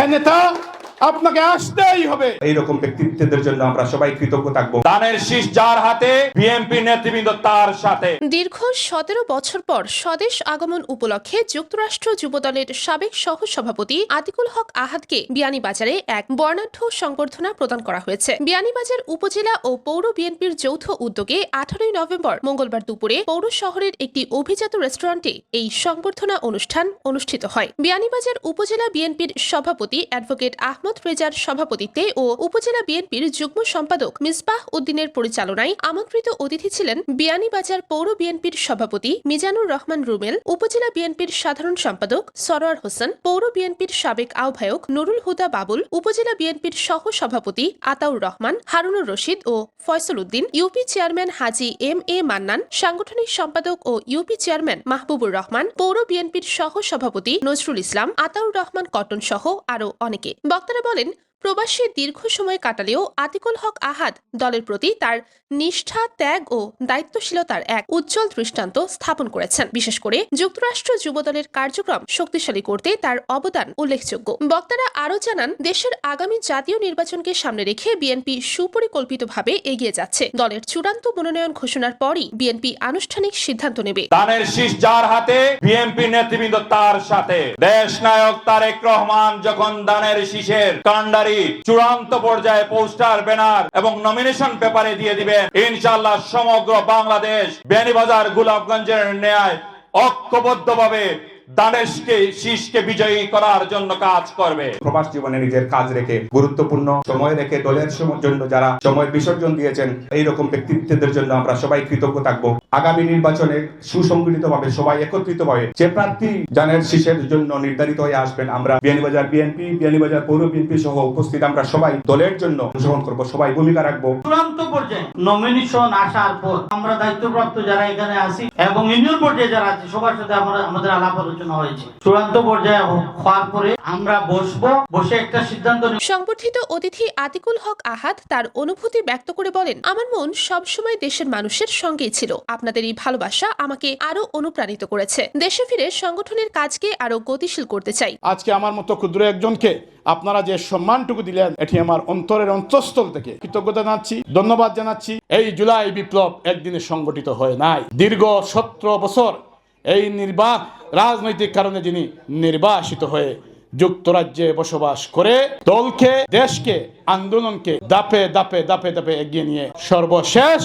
হ্যাঁ নেতা আপনাকে আসতেই হবে। এইরকম ব্যক্তিত্বদের জন্য আমরা সবাই কৃতজ্ঞ থাকব। দানের শীষ যার হাতে বিএনপি নেতৃবৃন্দ তার সাথে। দীর্ঘ সতেরো বছর পর স্বদেশ আগমন উপলক্ষে যুক্তরাষ্ট্র যুবদলের সাবেক সহ সভাপতি আতিকুল হক আহাদকে বিয়ানীবাজারে এক বর্ণাঢ্য সংবর্ধনা প্রদান করা হয়েছে। বিয়ানীবাজার উপজেলা ও পৌর বিএনপির যৌথ উদ্যোগে আঠারোই নভেম্বর মঙ্গলবার দুপুরে পৌর শহরের একটি অভিজাত রেস্টুরেন্টে এই সংবর্ধনা অনুষ্ঠান অনুষ্ঠিত হয়। বিয়ানীবাজার উপজেলা বিএনপির সভাপতি অ্যাডভোকেট আহমদ রেজার সভাপতিত্বে ও উপজেলা বিএনপির যুগ্ম সম্পাদক মিসবাহ উদ্দিনের পরিচালনায় আমন্ত্রিত অতিথি ছিলেন বিয়ানীবাজার পৌর বিএনপির সভাপতি মিজানুর রহমান রুমেল, উপজেলা বিএনপির সাধারণ সম্পাদক সরোয়ার হোসেন, পৌর বিএনপির সাবেক আহ্বায়ক নুরুল হুদা বাবুল, উপজেলা বিএনপির সহ সভাপতি আতাউর রহমান, হারুনুর রশিদ ও Faisal Uddin, UP chairman Haji M A Mannan, সাংগঠনিক সম্পাদক ও ইউপি চেয়ারম্যান মাহবুবুর রহমান, পৌর বিএনপির সহ সভাপতি নজরুল ইসলাম, আতাউর রহমান কটন সহ আরও অনেকে। বক্তারা বলেন প্রবাসী দীর্ঘ সময় কাটালেও আতিকুল হক আহাদ দলের প্রতি তার নিষ্ঠা, ত্যাগ ও দায়িত্বশীলতার এক উজ্জ্বল দৃষ্টান্ত স্থাপন করেছেন। বিশেষ করে যুক্তরাষ্ট্র যুবদলের কার্যক্রম শক্তিশালী করতে তার অবদান উল্লেখযোগ্য। বক্তারা আরও জানান, দেশের আগামী জাতীয় নির্বাচনকে সামনে রেখে বিএনপি সুপরিকল্পিতভাবে এগিয়ে যাচ্ছে। দলের চূড়ান্ত মনোনয়ন ঘোষণার পরই বিএনপি আনুষ্ঠানিক সিদ্ধান্ত নেবে। দানের শীষ যার হাতে, বিএনপি নেতৃবৃন্দ তার সাথে। দেশ নায়ক তারেক রহমান যখন দানের শীষের চূড়ান্ত পর্যায়ে পোস্টার, ব্যানার এবং নমিনেশন পেপারে দিয়ে দিবেন। সমগ্র বাংলাদেশ বেনিবাজার গোলাপগঞ্জের ন্যায় ঐক্যবদ্ধভাবে দানেশকে, শীষকে বিজয়ী করার জন্য কাজ করবে। প্রবাস জীবনে নিজের কাজ রেখে গুরুত্বপূর্ণ সময় রেখে দলের জন্য যারা সময় বিসর্জন দিয়েছেন, এইরকম ব্যক্তিত্বদের জন্য আমরা সবাই কৃতজ্ঞ থাকব। আগামী নির্বাচনে সুসংগঠিত ভাবে সবাই একত্রিত ভাবে যে প্রার্থী জানের শীষের জন্য নির্ধারিত হয়ে আসবেন আমরা বিয়ানীবাজার বিএনপি বিয়ানীবাজার পৌর বিএনপি সহ উপস্থিত আমরা সবাই দলের জন্য অংশগ্রহণ করব সবাই ভূমিকা রাখব। চূড়ান্ত পর্যায়ে নমিনেশন আসার পর আমরা দায়িত্বপ্রাপ্ত যারা এখানে আছি এবং ইউনিয়ন পর্যায়ে যারা আছে সবার সাথে আমরা আমাদের আলাপ আলোচনা হয়েছে। চূড়ান্ত পর্যায়ে হওয়ার পরে আমরা বসবো বসে একটা সিদ্ধান্ত নেব। সংবর্ধিত অতিথি আতিকুল হক আহাদ তার অনুভূতি ব্যক্ত করে বলেন আমার মন সবসময় দেশের মানুষের সঙ্গেই ছিল। আপনাদের এই ভালোবাসা আমাকে আরও অনুপ্রাণিত করেছে। দেশে ফিরে সংগঠনের কাজকে আরও গতিশীল করতে চাই। আজকে আমার মতো ক্ষুদ্র একজনকে আপনারা যে সম্মানটুকু দিলেন, এটি আমার অন্তরের অন্তঃস্থল থেকে কৃতজ্ঞতা জানাচ্ছি, ধন্যবাদ জানাচ্ছি। এই জুলাই বিপ্লব একদিনে সংগঠিত হয় নাই। দীর্ঘ সতেরো বছর এই নির্বাহ, রাজনৈতিক কারণে যিনি নির্বাসিত হয়ে যুক্তরাজ্যে বসবাস করে, দলকে, দেশকে, আন্দোলনকে দাপে দাপে দাপে দাপে এগিয়ে নিয়ে সর্বশেষ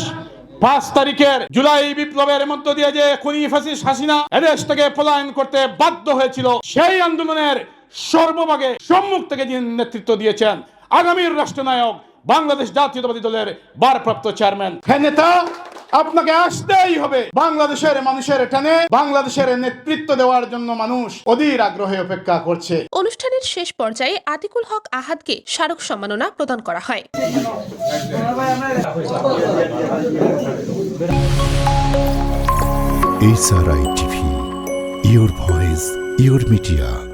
পাঁচ তারিখের জুলাই বিপ্লবের মধ্য দিয়ে যে খুনি ফাসিস হাসিনা এদেশ থেকে পলায়ন করতে বাধ্য হয়েছিল, সেই আন্দোলনের সর্বভাগে সম্মুখ থেকে যিনি নেতৃত্ব দিয়েছেন আগামীর রাষ্ট্রনায়ক বাংলাদেশ জাতীয়তাবাদী দলের ভারপ্রাপ্ত চেয়ারম্যান। হ্যাঁ নেতা, আপনাকে আসতেই হবে। বাংলাদেশের মানুষের টানে বাংলাদেশের নেতৃত্ব দেওয়ার জন্য মানুষ অধীর আগ্রহে অপেক্ষা করছে। অনুষ্ঠানের শেষ পর্যায়ে আতিকুল হক আহাদকে স্মারক সম্মাননা প্রদান করা হয় SRI টিভি ভয়েস media.